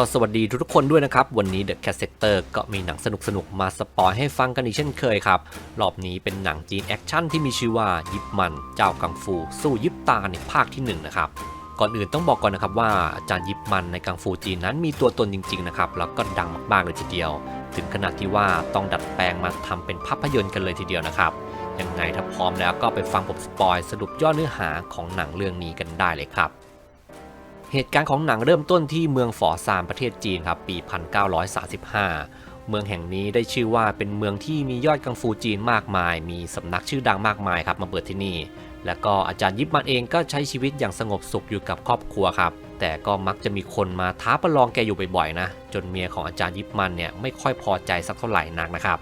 ก็สวัสดีทุกๆคนด้วยนะครับ วันนี้ The Cat Sector ก็มีหนังสนุกๆ มาสปอยให้ฟังกันอีกเช่นเคยครับ รอบนี้เป็นหนังจีนแอคชั่นที่มีชื่อว่ายิบมันเจ้ากังฟู สู้ยิบตาในภาคที่ 1 นะครับ ก่อนอื่นต้องบอกก่อนนะครับว่าอาจารย์ยิบมันในกังฟูจีนนั้นมีตัวตนจริงๆนะครับแล้วก็ดังมากๆเลยทีเดียว ถึงขนาดที่ว่าต้องดัดแปลงมาทำเป็นภาพยนตร์กันเลยทีเดียวนะครับยังไงถ้าพร้อมแล้วก็ไปฟังผมสปอยสรุปย่อเนื้อหาของหนังเรื่องนี้กันได้เลยครับ เหตุการณ์ของหนังเริ่มต้นที่เมืองฝอซานประเทศจีนครับปี 1935 เมืองแห่งนี้ได้ชื่อว่าเป็นเมืองที่มียอดกังฟูจีนมากมาย มีสำนักชื่อดังมากมายครับมาเปิดที่นี่ และก็อาจารย์ยิปมันเองก็ใช้ชีวิตอย่างสงบสุขอยู่กับครอบครัวครับ แต่ก็มักจะมีคนมาท้าประลองแกอยู่บ่อยๆนะ จนเมียของอาจารย์ยิปมันเนี่ยไม่ค่อยพอใจสักเท่าไหร่นักนะครับ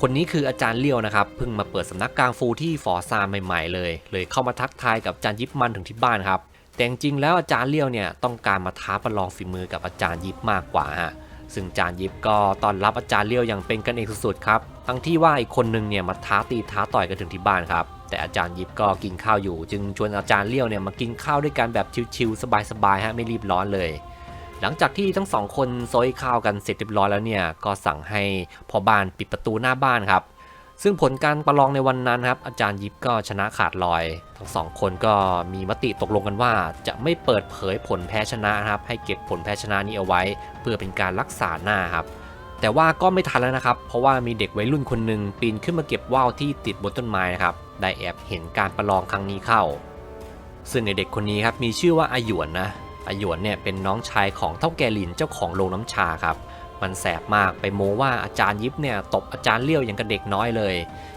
คนนี้คืออาจารย์เลี้ยวนะครับเพิ่งมาเปิดสำนักกังฟูที่ฝอซานใหม่ๆเลย เลยเข้ามาทักทายกับอาจารย์ยิปมันถึงที่บ้านครับ แต่จริงแล้วอาจารย์เลี้ยวเนี่ยต้องการมาท้าประลองฝีมือกับอาจารย์ยิปมากกว่าฮะซึ่งอาจารย์ยิปก็ต้อนรับอาจารย์เลี้ยวอย่างเป็นกันเองสุดๆครับทั้งที่ว่าอีกคนนึงเนี่ยมาท้าตีท้าต่อยกันถึงที่บ้านครับแต่อาจารย์ยิปก็กินข้าวอยู่ จึงชวนอาจารย์เลี้ยวเนี่ยมากินข้าวด้วยกันแบบชิวๆสบายๆฮะไม่รีบร้อนเลย หลังจากที่ทั้งสองคนโซยข้าวกันเสร็จเรียบร้อยแล้วเนี่ยก็สั่งให้พ่อบ้านปิดประตูหน้าบ้านครับ ซึ่งผลการประลองในวันนั้นครับอาจารย์ยิปก็ชนะขาดลอย ทั้งสองคนก็มีมติตกลงกันว่า จะไม่เปิดเผยผลแพ้ชนะครับ ให้เก็บผลแพ้ชนะนี้เอาไว้ เพื่อเป็นการรักษาหน้าครับแต่ว่าก็ไม่ทันแล้วนะครับ เพราะว่ามีเด็กวัยรุ่นคนหนึ่งปีนขึ้นมาเก็บว่าวที่ติดบนต้นไม้นะครับ ได้แอบเห็นการประลองครั้งนี้เข้า ซึ่งในเด็กคนนี้ครับมีชื่อว่าอาหยวนนะอาหยวนเนี่ยเป็นน้องชายของเท่าแกลินเจ้าของโรงน้ำชาครับ มันแสบมากไปโม้ว่าอาจารย์ยิปเนี่ยตบอาจารย์เลี้ยวอย่างกับเด็กน้อยเลย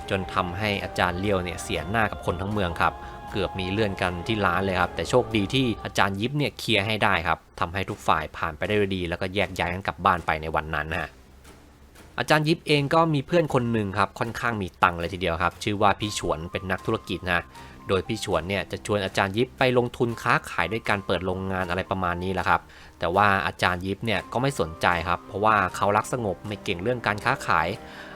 จนทำให้อาจารย์เลี้ยวเนี่ยเสียหน้ากับคนทั้งเมืองครับเกือบมีเลื่อนกันที่ร้านเลยครับ แต่โชคดีที่อาจารย์ยิปเนี่ยเคลียร์ให้ได้ครับทำให้ทุกฝ่ายผ่านไปได้ดี แล้วก็แยกย้ายกันกลับบ้านไปในวันนั้นฮะอาจารย์ยิปเองก็มีเพื่อนคนหนึ่งครับค่อนข้างมีตังค์เลยทีเดียวครับ ชื่อว่าพี่ฉวนเป็นนักธุรกิจนะ โดยพี่ฉวนเนี่ยจะชวนอาจารย์ยิปไปลงทุนค้าขายด้วยการเปิดโรงงานอะไรประมาณนี้แหละครับ แต่ว่าอาจารย์ยิปเนี่ยก็ไม่สนใจครับ เพราะว่าเขารักสงบไม่เก่งเรื่องการค้าขาย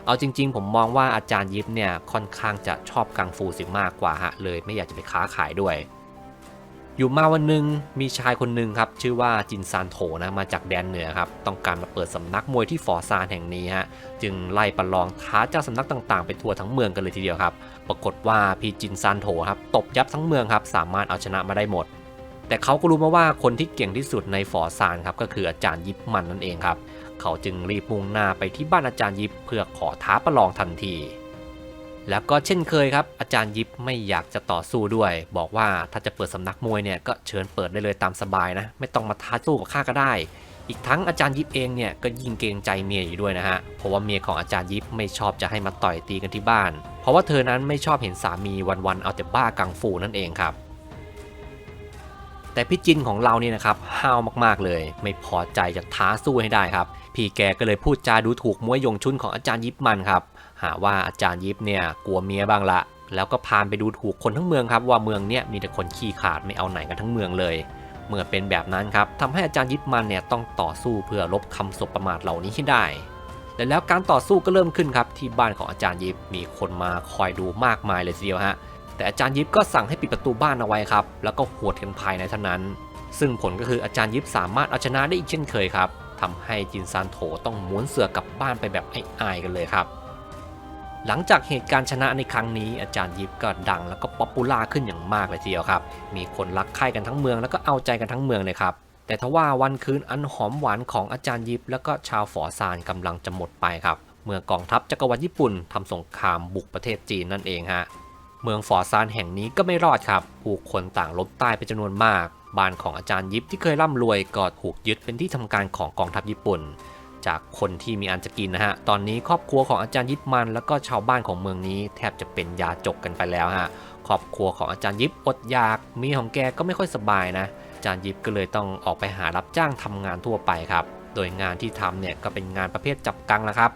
เอาจริง ๆ ผมมองว่าอาจารย์ยิปเนี่ยค่อนข้างจะชอบกังฟูสิมากกว่าฮะเลยไม่อยากจะไปค้าขายด้วย อยู่มาวันหนึ่งมีชายคนหนึ่งครับ ชื่อว่าจินซานโถนะมาจากแดนเหนือครับ ต้องการมาเปิดสำนักมวยที่ฝอซานแห่งนี้ฮะจึงไล่ประลองท้าเจ้าสำนักต่างๆ ไปทั่วทั้งเมืองกันเลยทีเดียวครับ ปรากฏว่าพี่จินซานโถครับตบยับทั้งเมืองครับ สามารถเอาชนะมาได้หมด แต่เขาก็รู้มาว่าคนที่เก่งที่สุดในฝอซานครับก็คืออาจารย์ยิปมันนั่นเองครับ เขาจึงรีบมุ่งหน้าไปที่บ้านอาจารย์ยิปเพื่อขอท้าประลองทันที แล้วก็เช่นเคยครับ อาจารย์ยิปไม่อยากจะต่อสู้ด้วย บอกว่าถ้าจะเปิดสำนักมวยเนี่ยก็เชิญเปิดได้เลยตามสบายนะ ไม่ต้องมาท้าสู้กับข้าก็ได้ อีกทั้งอาจารย์ยิปเองเนี่ยก็ยิ่งเกรงใจเมียอยู่ด้วยนะฮะ เพราะว่าเมียของอาจารย์ยิปไม่ชอบจะให้มาต่อยตีกันที่บ้าน เพราะว่าเธอนั้นไม่ชอบเห็นสามีวันๆเอาแต่บ้ากังฟูนั่นเองครับแต่พี่จินของเราเนี่ยนะครับห้าวมากๆเลย ไม่พอใจจะท้าสู้ให้ได้ครับ พี่แกก็เลยพูดจาดูถูกมวยยงชุนของอาจารย์ยิปมันครับ หาว่าอาจารย์ยิปเนี่ยกลัวเมียบ้างละ แล้วก็พานไปดูถูกคนทั้งเมืองครับว่าเมืองเนี่ยมีแต่คนขี้ขลาดไม่เอาไหนกันทั้งเมืองเลย เมื่อเป็นแบบนั้นครับทำให้อาจารย์ยิปมันเนี่ยต้องต่อสู้เพื่อลบคำสบประมาทเหล่านี้ให้ได้และแล้วการต่อสู้ก็เริ่มขึ้นครับที่บ้านของอาจารย์ยิปมีคนมาคอยดูมากมายเลยทีเดียวฮะแต่อาจารย์ยิปก็สั่งให้ปิดประตูบ้านเอาไว้ครับ แล้วก็หวดกันภายในเท่านั้น ซึ่งผลก็คืออาจารย์ยิปสามารถเอาชนะได้อีกเช่นเคยครับทำให้จินซานโถต้องม้วนเสือกลับบ้านไปแบบไอ้ๆกันเลยครับ หลังจากเหตุการณ์ชนะในครั้งนี้อาจารย์ยิปก็ดังแล้วก็ป๊อปปูล่าขึ้นอย่างมากเลยทีเดียวครับ มีคนรักใคร่กันทั้งเมืองแล้วก็เอาใจกันทั้งเมืองเลยครับ แต่ทว่าวันคืนอันหอมหวานของอาจารย์ยิปแล้วก็ชาวฝอซานกำลังจะหมดไปครับ เมื่อกองทัพจักรวรรดิญี่ปุ่นทำสงครามบุกประเทศจีนนั่นเองฮะ เมืองฝอซานแห่งนี้ก็ไม่รอดครับ ผู้คนต่างล้มตายเป็นจำนวนมาก บ้านของอาจารย์ยิปที่เคยร่ำรวยก็ถูกยึดเป็นที่ทำการของกองทัพญี่ปุ่น จากคนที่มีอันจะกินนะฮะ ตอนนี้ครอบครัวของอาจารย์ยิปมัน แล้วก็ชาวบ้านของเมืองนี้แทบจะเป็นยาจกกันไปแล้วฮะ ครอบครัวของอาจารย์ยิปอดอยาก มีของแกก็ไม่ค่อยสบายนะ อาจารย์ยิปก็เลยต้องออกไปหารับจ้างทำงานทั่วไปครับ โดยงานที่ทำเนี่ยก็เป็นงานประเภทจับกังละครับ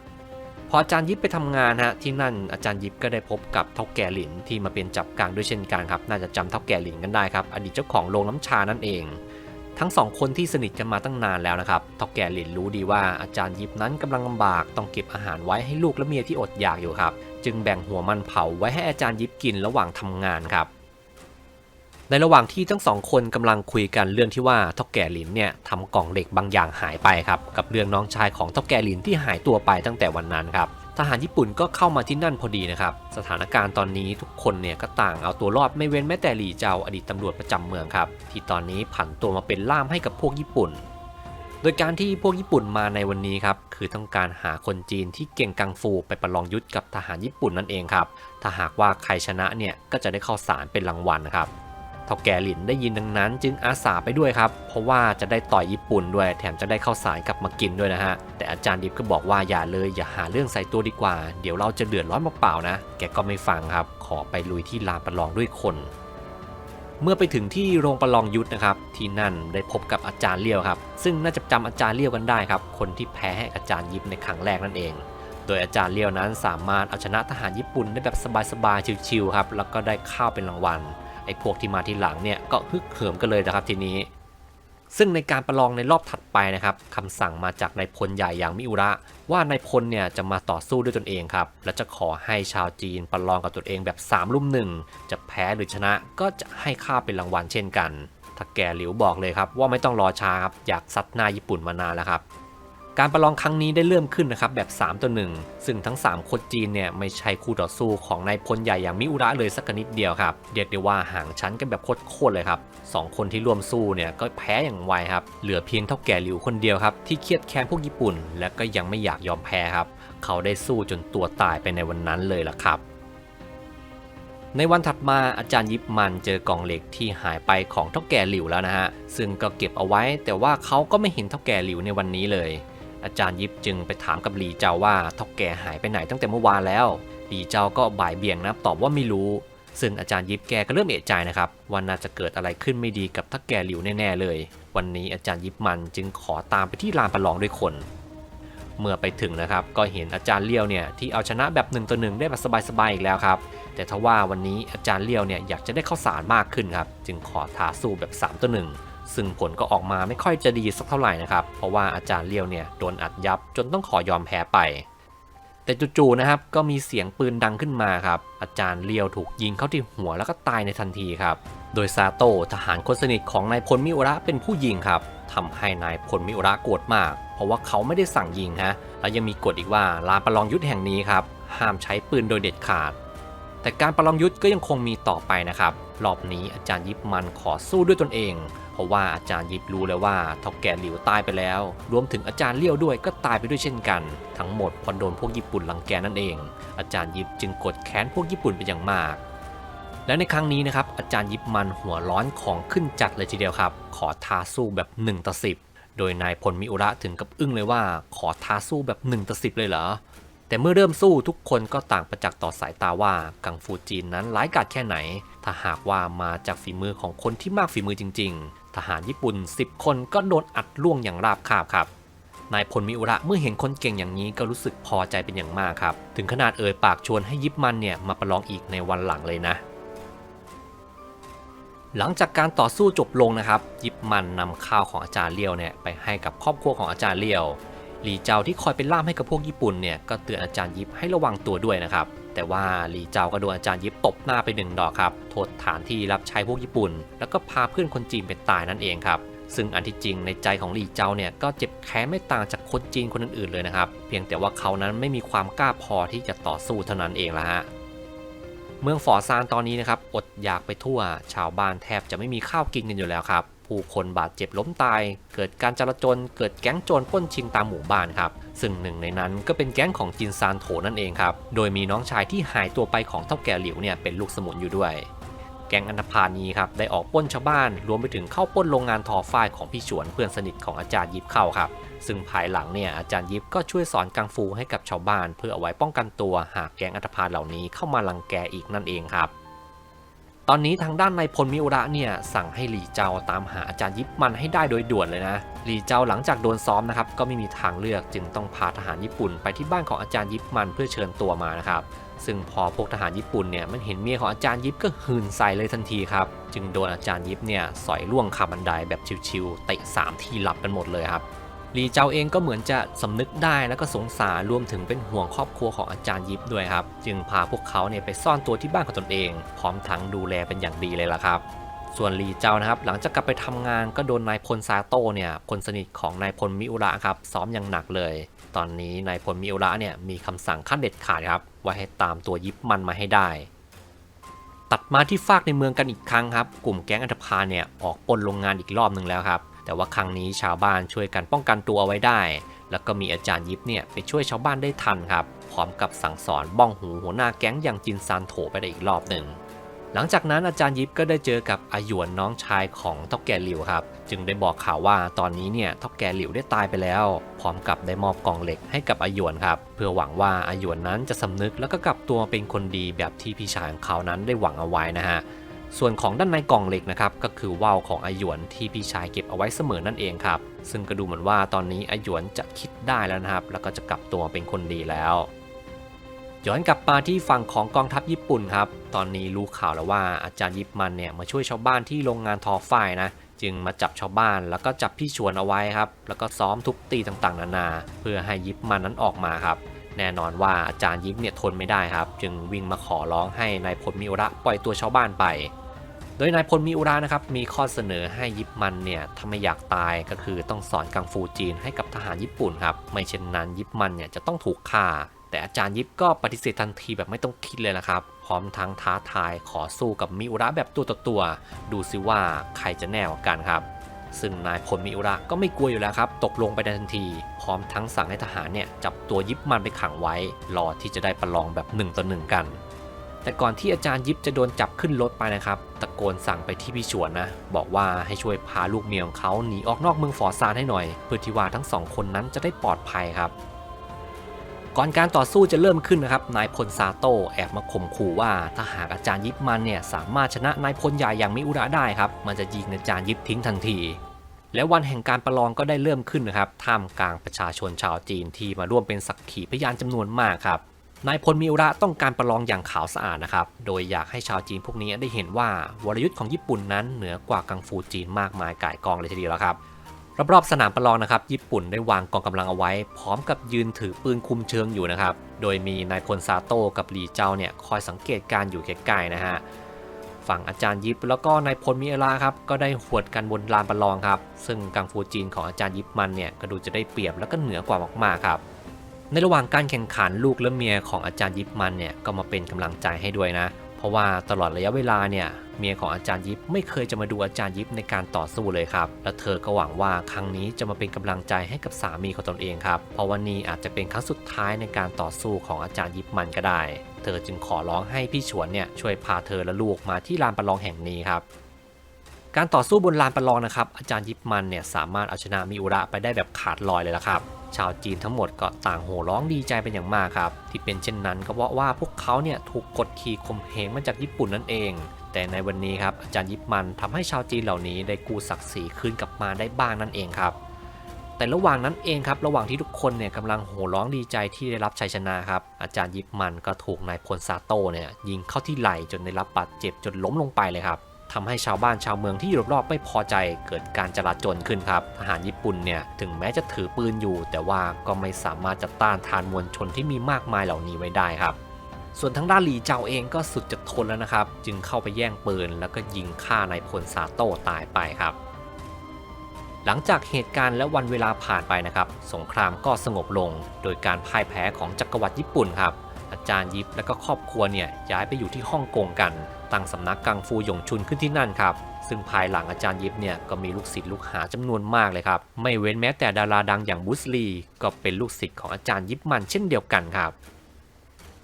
พออาจารย์ยิปไปทำงานฮะที่นั่นอาจารย์ยิปก็ได้พบกับเท่าแก่หลินที่มาเป็นจับกลางด้วยเช่นกันครับ น่าจะจำเท่าแก่หลินกันได้ครับ อดีตเจ้าของโรงน้ำชานั่นเอง ทั้งสองคนที่สนิทกันมาตั้งนานแล้วนะครับท่าแก่หลินรู้ดีว่าอาจารย์ยิปนั้นกำลังลำบากต้องเก็บอาหารไว้ให้ลูกและเมียที่อดอยากอยู่ครับ จึงแบ่งหัวมันเผาไว้ให้อาจารย์ยิปกินระหว่างทำงานครับ ในระหว่างที่ทั้งสองคนกำลังคุยกันเรื่องที่ว่าท่าแก่หลินเนี่ยทำกล่องเหล็กบางอย่างหายไปครับกับเรื่องน้องชายของท่าแก่หลินที่หายตัวไปตั้งแต่วันนั้นครับ หารญี่ปุ่นก็เข้ามาที่นั่นพอดีนะครับ สถานการณ์ตอนนี้ทุกคนเนี่ยก็ต่างเอาตัวรอดไม่เว้นแม้แต่หลี่เจาอดีตตำรวจประจำเมืองครับ ที่ตอนนี้ผันตัวมาเป็นล่ามให้กับพวกญี่ปุ่น โดยการที่พวกญี่ปุ่นมาในวันนี้ครับคือต้องการหาคนจีนที่เก่งกังฟูไปประลองยุทธกับทหารญี่ปุ่นนั่นเองครับ ถ้าหากว่าใครชนะเนี่ยก็จะได้เข้าสารเป็นรางวัลนะครับ เท่าแก่หลินได้ยินดังนั้น จึงอาสาไปด้วยครับ เพราะว่าจะได้ต่อยญี่ปุ่นด้วย แถมจะได้เข้าสารกลับมากินด้วยนะฮะ แต่อาจารย์ดิบก็บอกว่าอย่าเลยอย่าหาเรื่องใส่ตัวดีกว่า เดี๋ยวเราจะเดือดร้อนเปล่าๆนะ แกก็ไม่ฟังครับ ขอไปลุยที่ลานประลองด้วยคนเมื่อไปถึงที่โรงประลองยุทธนะครับที่นั่นได้พบกับอาจารย์เลี้ยวครับ ซึ่งน่าจะจำอาจารย์เลี้ยวกันได้ครับ คนที่แพ้ให้อาจารย์ยิบในครั้งแรกนั่นเอง โดยอาจารย์เลี้ยวนั้นสามารถเอาชนะทหารญี่ปุ่นได้แบบสบายๆชิวๆครับแล้วก็ได้ข้าวเป็นรางวัล ไอ้พวกที่มาทีหลังเนี่ยก็ฮึกเหิมกันเลยนะครับทีนี้ ซึ่งในการประลองในรอบถัดไปนะครับคำสั่งมาจากนายพลใหญ่อย่างมิอุระ ว่านายพลเนี่ยจะมาต่อสู้ด้วยตนเองครับ และจะขอให้ชาวจีนประลองกับตนเองแบบ3ลุ่มหนึ่งจะแพ้หรือชนะก็จะให้ค่าเป็นรางวัลเช่นกันถ้าแกหลิวบอกเลยครับว่าไม่ต้องรอช้าครับอยากซัดหน้าญี่ปุ่นมานานแล้วครับ การประลองครั้งนี้ได้เริ่มขึ้นนะครับแบบ 3 ต่อ 1 ซึ่งทั้ง 3 คนจีนเนี่ยไม่ใช่คู่ต่อสู้ของนายพลใหญ่อย่างมิอุระเลยสักนิดเดียวครับเรียกได้ว่าห่างชั้นกันแบบโคตรๆเลยครับสองคนที่ร่วมสู้เนี่ยก็แพ้อย่างไวครับเหลือเพียงเท่าแก่หลิวคนเดียวครับที่เครียดแค้นพวกญี่ปุ่น และก็ยังไม่อยากยอมแพ้ครับเขาได้สู้จนตัวตายไปในวันนั้นเลยล่ะครับในวันถัดมาอาจารย์ยิปมันเจอกล่องเหล็กที่หายไปของเท่าแก่หลิวแล้วนะฮะ ซึ่งก็เก็บเอาไว้แต่ว่าเขาก็ไม่เห็นเท่าแก่หลิวในวันนี้เลย อาจารย์ยิปจึงไปถามกับหลีเจ้าว่าเท่าแก่หายไปไหนตั้งแต่เมื่อวานแล้ว หลีเจ้าก็บ่ายเบี่ยงนะตอบว่าไม่รู้ ซึ่งอาจารย์ยิปแกก็เริ่มเอะใจนะครับว่าน่าจะเกิดอะไรขึ้นไม่ดีกับเท่าแก่หลิวแน่ๆเลย วันนี้อาจารย์ยิปมันจึงขอตามไปที่ลานประลองด้วยคน เมื่อไปถึงนะครับก็เห็นอาจารย์เลี้ยวเนี่ยที่เอาชนะแบบหนึ่งต่อหนึ่งได้แบบสบายๆอีกแล้วครับ แต่ทว่าวันนี้อาจารย์เลี้ยวเนี่ยอยากจะได้ข้าวสารมากขึ้นครับจึงขอท้าสู้แบบ3ต่อ1 ซึ่งผลก็ออกมาไม่ค่อยจะดีสักเท่าไหร่นะครับ เพราะว่าอาจารย์เลี้ยวเนี่ยโดนอัดยับจนต้องขอยอมแพ้ไป แต่จู่ๆนะครับก็มีเสียงปืนดังขึ้นมาครับ อาจารย์เลี้ยวถูกยิงเข้าที่หัวแล้วก็ตายในทันทีครับ โดยซาโตะทหารคนสนิทของนายพลมิอุระเป็นผู้ยิงครับทำให้นายพลมิอุระโกรธมาก เพราะว่าเขาไม่ได้สั่งยิงฮะ แล้วยังมีกฎอีกว่าลานประลองยุทธแห่งนี้ครับห้ามใช้ปืนโดยเด็ดขาด แต่การประลองยุทธ์ก็ยังคงมีต่อไปนะครับ รอบนี้อาจารย์ยิปมันขอสู้ด้วยตนเอง เพราะว่าอาจารย์ยิปรู้แล้วว่าเท่าแก่หลิวตายไปแล้ว รวมถึงอาจารย์เลี้ยวด้วยก็ตายไปด้วยเช่นกัน ทั้งหมดพอโดนพวกญี่ปุ่นรังแกนั่นเอง อาจารย์ยิปจึงกดแค้นพวกญี่ปุ่นเป็นอย่างมากและในครั้งนี้นะครับอาจารย์ยิปมันหัวร้อนของขึ้นจัดเลยทีเดียวครับ ขอท้าสู้แบบ1ต่อ10 โดยนายพลมิอุระถึงกับอึ้งเลยว่า ขอท้าสู้แบบ1ต่อ10 เลยเหรอ แต่เมื่อเริ่มสู้ทุกคนก็ต่างประจักษ์ต่อสายตาว่ากังฟูจีนนั้นร้ายกาจแค่ไหน ถ้าหากว่ามาจากฝีมือของคนที่มากฝีมือจริง ๆ ทหารญี่ปุ่น 10 คนก็โดนอัดล่วงอย่างราบคาบครับนายพลมิอุระเมื่อเห็นคนเก่งอย่างนี้ก็รู้สึกพอใจเป็นอย่างมากครับ ถึงขนาดเอ่ยปากชวนให้ยิปมันเนี่ยมาประลองอีกในวันหลังเลยนะ หลังจากการต่อสู้จบลงนะครับ ยิปมันนำข้าวของอาจารย์เลี้ยวเนี่ยไปให้กับครอบครัวของอาจารย์เลี้ยว หลีเจาที่คอยเป็นล่ามให้กับพวกญี่ปุ่นเนี่ยก็เตือนอาจารย์ยิปให้ระวังตัวด้วยนะครับแต่ว่าหลีเจาก็โดนอาจารย์ยิปตบหน้าไปหนึ่งดอกครับโทษฐานที่รับใช้พวกญี่ปุ่น แล้วก็พาเพื่อนคนจีนไปตายนั่นเองครับซึ่งอันที่จริงในใจของหลี่เจ้าเนี่ยก็เจ็บแค้นไม่ต่างจากคนจีนคนอื่นๆเลยนะครับ เพียงแต่ว่าเขานั้นไม่มีความกล้าพอที่จะต่อสู้เท่านั้นเองละฮะเมืองฝอซานตอนนี้นะครับอดอยากไปทั่ว ชาวบ้านแทบจะไม่มีข้าวกินกันอยู่แล้วครับ ผู้คนบาดเจ็บล้มตาย เกิดการจลาจลเกิดแก๊งโจรปล้นชิงตามหมู่บ้านครับ ซึ่งหนึ่งในนั้นก็เป็นแก๊งของจินซานโถนั่นเองครับ โดยมีน้องชายที่หายตัวไปของเท่าแก่หลิวเนี่ยเป็นลูกสมุนอยู่ด้วย แก๊งอันธพาลนี้ครับได้ออกปล้นชาวบ้าน รวมไปถึงเข้าปล้นโรงงานทอฝ้ายของพี่ฉวนเพื่อนสนิทของอาจารย์ยิบเข้าครับ ซึ่งภายหลังเนี่ยอาจารย์ยิบก็ช่วยสอนกังฟูให้กับชาวบ้าน เพื่อเอาไว้ป้องกันตัวหากแก๊งอันธพาลเหล่านี้เข้ามาลังแกอีกนั่นเองครับ ตอนนี้ทางด้านนายพลมิอุระเนี่ยสั่งให้หลีเจ้าตามหาอาจารย์ยิปมันให้ได้โดยด่วนเลยนะ หลีเจ้าหลังจากโดนซ้อมนะครับก็ไม่มีทางเลือกจึงต้องพาทหารญี่ปุ่นไปที่บ้านของอาจารย์ยิปมันเพื่อเชิญตัวมานะครับซึ่งพอพวกทหารญี่ปุ่นเนี่ยมันเห็นเมียของอาจารย์ยิปก็หืนใส่เลยทันทีครับจึงโดนอาจารย์ยิปเนี่ยสอยล่วงคาบันไดแบบชิวๆเตะสามทีหลับกันหมดเลยครับ ลีเจ้าเองก็เหมือนจะสำนึกได้แล้วก็สงสารรวมถึงเป็นห่วงครอบครัวของอาจารย์ยิปด้วยครับ จึงพาพวกเขาเนี่ยไปซ่อนตัวที่บ้านของตนเอง พร้อมทั้งดูแลเป็นอย่างดีเลยล่ะครับส่วนลีเจ้านะครับหลังจากกลับไปทำงานก็โดนนายพลซาโต้เนี่ยคนสนิทของนายพลมิอุระครับซ้อมอย่างหนักเลย ตอนนี้นายพลมิอุระเนี่ยมีคำสั่งขั้นเด็ดขาดครับว่าให้ตามตัวยิปมันมาให้ได้ ตัดมาที่ฟากในเมืองกันอีกครั้งครับ กลุ่มแก๊งอันธพาลเนี่ยออกปล้นโรงงานอีกรอบหนึ่งแล้วครับ แต่ว่าครั้งนี้ชาวบ้านช่วยกันป้องกันตัวเอาไว้ได้ แล้วก็มีอาจารย์ยิปเนี่ยไปช่วยชาวบ้านได้ทันครับ พร้อมกับสั่งสอนบ้องหูหัวหน้าแก๊งอย่างจินซานโถไปได้อีกรอบหนึ่งหลังจากนั้นอาจารย์ยิปก็ได้เจอกับอาหยวนน้องชายของเท่าแก่หลิวครับ จึงได้บอกข่าวว่าตอนนี้เนี่ยเท่าแก่หลิวได้ตายไปแล้ว พร้อมกับได้มอบกองเหล็กให้กับอาหยวนครับ เพื่อหวังว่าอาหยวนนั้นจะสำนึกแล้วก็กลับตัวเป็นคนดีแบบที่พี่ชายของเขานั้นได้หวังเอาไว้นะฮะ ส่วนของด้านในกล่องเหล็กนะครับก็คือว่าวของอาหยวนที่พี่ชายเก็บเอาไว้เสมอนั่นเองครับ ซึ่งก็ดูเหมือนว่าตอนนี้อาหยวนจะคิดได้แล้วนะครับ แล้วก็จะกลับตัวเป็นคนดีแล้ว ย้อนกลับมาที่ฝั่งของกองทัพญี่ปุ่นครับ ตอนนี้รู้ข่าวแล้วว่าอาจารย์ยิปมันเนี่ยมาช่วยชาวบ้านที่โรงงานทอฝ้ายนะจึงมาจับชาวบ้านแล้วก็จับพี่ชวนเอาไว้ครับ แล้วก็ซ้อมทุบตีต่างๆ นานา เพื่อให้ยิปมันนั้นออกมาครับ แน่นอนว่าอาจารย์ยิปเนี่ยทนไม่ได้ครับ จึงวิ่งมาขอร้องให้นายพลมิอุระปล่อยตัวชาวบ้านไป โดยนายพลมิอุระนะครับมีข้อเสนอให้ยิปมันเนี่ยถ้าไม่อยากตายก็คือต้องสอนกังฟูจีนให้กับทหารญี่ปุ่นครับไม่เช่นนั้นยิปมันเนี่ยจะต้องถูกฆ่า แต่อาจารย์ยิปก็ปฏิเสธทันทีแบบไม่ต้องคิดเลยนะครับพร้อมทั้งท้าทายขอสู้กับมิอุระแบบตัวต่อตัว ดูซิว่าใครจะแน่กว่ากันครับ ซึ่งนายพลมิอุระก็ไม่กลัวอยู่แล้วครับ ตกลงไปในทันที พร้อมทั้งสั่งให้ทหารเนี่ยจับตัวยิปมันไปขังไว้ รอที่จะได้ประลองแบบหนึ่งต่อหนึ่งกัน แต่ก่อนที่อาจารย์ยิปจะโดนจับขึ้นรถไปนะครับ ตะโกนสั่งไปที่พี่ชวนนะ บอกว่าให้ช่วยพาลูกเมียของเขาหนีออกนอกเมืองฟอซานให้หน่อย เพื่อที่ว่าทั้งสองคนนั้นจะได้ปลอดภัยครับ ก่อนการต่อสู้จะเริ่มขึ้นนะครับ นายพลซาโต้แอบมาข่มขู่ว่า ถ้าหากอาจารย์ยิปมันเนี่ยสามารถชนะนายพลใหญ่อย่างมิอุระได้ครับ มันจะยิงอาจารย์ยิปทิ้งทันทีและวันแห่งการประลองก็ได้เริ่มขึ้นนะครับ ท่ามกลางประชาชนชาวจีนที่มาร่วมเป็นสักขีพยานจำนวนมากครับ นายพลมิอุระต้องการประลองอย่างขาวสะอาดนะครับ โดยอยากให้ชาวจีนพวกนี้ได้เห็นว่าวรยุทธ์ของญี่ปุ่นนั้นเหนือกว่ากังฟูจีนมากมายก่ายกองเลยทีเดียวแล้วครับรอบๆสนามประลองนะครับ ญี่ปุ่นได้วางกองกำลังเอาไว้ พร้อมกับยืนถือปืนคุมเชิงอยู่นะครับ โดยมีนายพลซาโต้กับหลีเจ้าเนี่ยคอยสังเกตการอยู่ใกล้ๆนะฮะฝั่งอาจารย์ยิปแล้วก็นายพลมิเอลาครับก็ได้หวดกันบนลานประลองครับ ซึ่งกังฟูจีนของอาจารย์ยิปมันเนี่ยก็ดูจะได้เปรียบแล้วก็เหนือกว่ามากๆครับ ในระหว่างการแข่งขันลูกและเมียของอาจารย์ยิปมันเนี่ยก็มาเป็นกำลังใจให้ด้วยนะ เพราะว่าตลอดระยะเวลาเนี่ยเมียของอาจารย์ยิปไม่เคยจะมาดูอาจารย์ยิปในการต่อสู้เลยครับ และเธอก็หวังว่าครั้งนี้จะมาเป็นกำลังใจให้กับสามีของตนเองครับ เพราะวันนี้อาจจะเป็นครั้งสุดท้ายในการต่อสู้ของอาจารย์ยิปมันก็ได้ เธอจึงขอร้องให้พี่ฉวนเนี่ยช่วยพาเธอและลูกมาที่ลานประลองแห่งนี้ครับการต่อสู้บนลานประลองนะครับอาจารย์ยิปมันเนี่ยสามารถเอาชนะมิอุระไปได้แบบขาดลอยเลยละครับ ชาวจีนทั้งหมดก็ต่างโห่ร้องดีใจเป็นอย่างมากครับ ที่เป็นเช่นนั้นก็เพราะว่าพวกเขาเนี่ยถูกกดขี่ข่มเหงมาจากญี่ปุ่นนั่นเอง แต่ในวันนี้ครับอาจารย์ยิปมันทำให้ชาวจีนเหล่านี้ได้กู้ศักดิ์ศรีคืนกลับมาได้บ้างนั่นเองครับ แต่ระหว่างนั้นเองครับ ระหว่างที่ทุกคนเนี่ยกำลังโห่ร้องดีใจที่ได้รับชัยชนะครับ อาจารย์ยิปมันก็ถูกนายพลซาโต้เนี่ยยิงเข้าที่ไหล่จนได้รับบาดเจ็บจนล้มลงไปเลยครับ ทำให้ชาวบ้านชาวเมืองที่อยู่รอบๆไม่พอใจเกิดการจลาจลขึ้นครับทหารญี่ปุ่นเนี่ยถึงแม้จะถือปืนอยู่ แต่ว่าก็ไม่สามารถจะต้านทานมวลชนที่มีมากมายเหล่านี้ไว้ได้ครับส่วนทางด้านหลีเจ้าเองก็สุดจะทนแล้วนะครับ จึงเข้าไปแย่งปืน แล้วก็ยิงฆ่านายพลซาโต้ตายไปครับ หลังจากเหตุการณ์และวันเวลาผ่านไปนะครับ สงครามก็สงบลง โดยการพ่ายแพ้ของจักรวรรดิญี่ปุ่นครับ อาจารย์ยิปและก็ครอบครัวเนี่ยย้ายไปอยู่ที่ฮ่องกงกัน ตั้งสำนักกังฟูหยงชุนขึ้นที่นั่นครับ ซึ่งภายหลังอาจารย์ยิปเนี่ยก็มีลูกศิษย์ลูกหาจำนวนมากเลยครับ ไม่เว้นแม้แต่ดาราดังอย่างบุสลี ก็เป็นลูกศิษย์ของอาจารย์ยิปมันเช่นเดียวกันครับ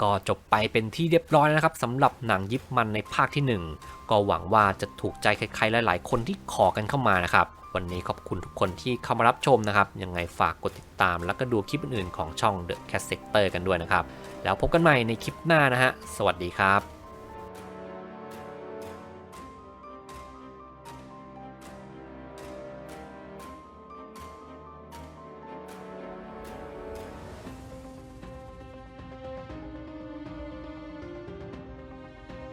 ก็จบไปเป็นที่เรียบร้อยนะครับสำหรับหนังยิปมันในภาคที่ 1 ก็หวังว่าจะถูกใจใครๆหลาย ๆ คนที่ขอกันเข้ามานะครับวันนี้ขอบคุณทุกคนที่เข้ามารับชมนะครับ ยังไงฝากกดติดตาม แล้วก็ดูคลิปอื่นๆของช่อง The Cat Sector กันด้วยนะครับ แล้วพบกันใหม่ในคลิปหน้านะฮะ สวัสดีครับ